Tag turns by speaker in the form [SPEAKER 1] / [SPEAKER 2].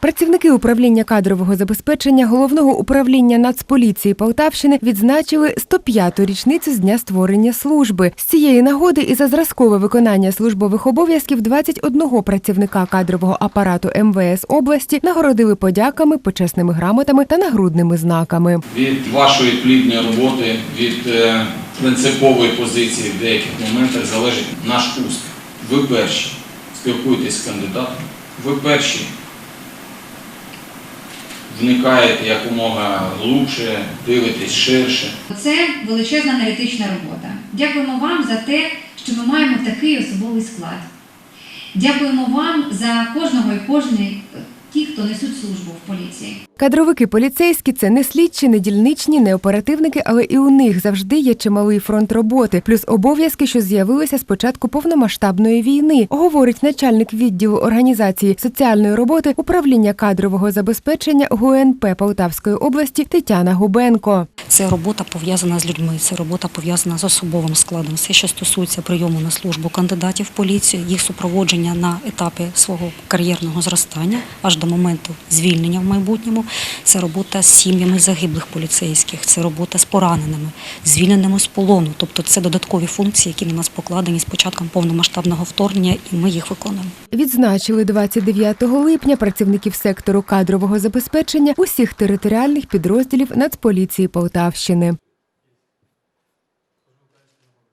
[SPEAKER 1] Працівники управління кадрового забезпечення головного управління Нацполіції Полтавщини відзначили 105-ту річницю з дня створення служби. З цієї нагоди і за зразкове виконання службових обов'язків 21 працівника кадрового апарату МВС області нагородили подяками, почесними грамотами та нагрудними знаками.
[SPEAKER 2] від вашої плідної роботи, від е, принципової позиції в деяких моментах залежить наш успіх. Ви перші спілкуєтесь з кандидатом, ви перші вникаєте якомога глубше, дивитесь ширше.
[SPEAKER 3] Це величезна аналітична робота. Дякуємо вам за те, що ми маємо такий особовий склад. Дякуємо вам за кожного і кожний ті, хто несуть службу в поліції.
[SPEAKER 1] Кадровики поліцейські це не слідчі, не дільничні, не оперативники, але і у них завжди є чималий фронт роботи, плюс обов'язки, що з'явилися з початку повномасштабної війни, говорить начальник відділу організації соціальної роботи управління кадрового забезпечення ГУНП Полтавської області Тетяна Губенко.
[SPEAKER 4] Це робота пов'язана з людьми, це робота пов'язана з особовим складом. Все, що стосується прийому на службу кандидатів в поліцію, їх супроводження на етапі свого кар'єрного зростання аж до моменту звільнення в майбутньому. Це робота з сім'ями загиблих поліцейських, це робота з пораненими, звільненими з полону. Тобто це додаткові функції, які на нас покладені з початком повномасштабного вторгнення, і ми їх виконуємо.
[SPEAKER 1] Відзначили 29 липня працівників сектору кадрового забезпечення усіх територіальних підрозділів Нацполіції Полтавщини.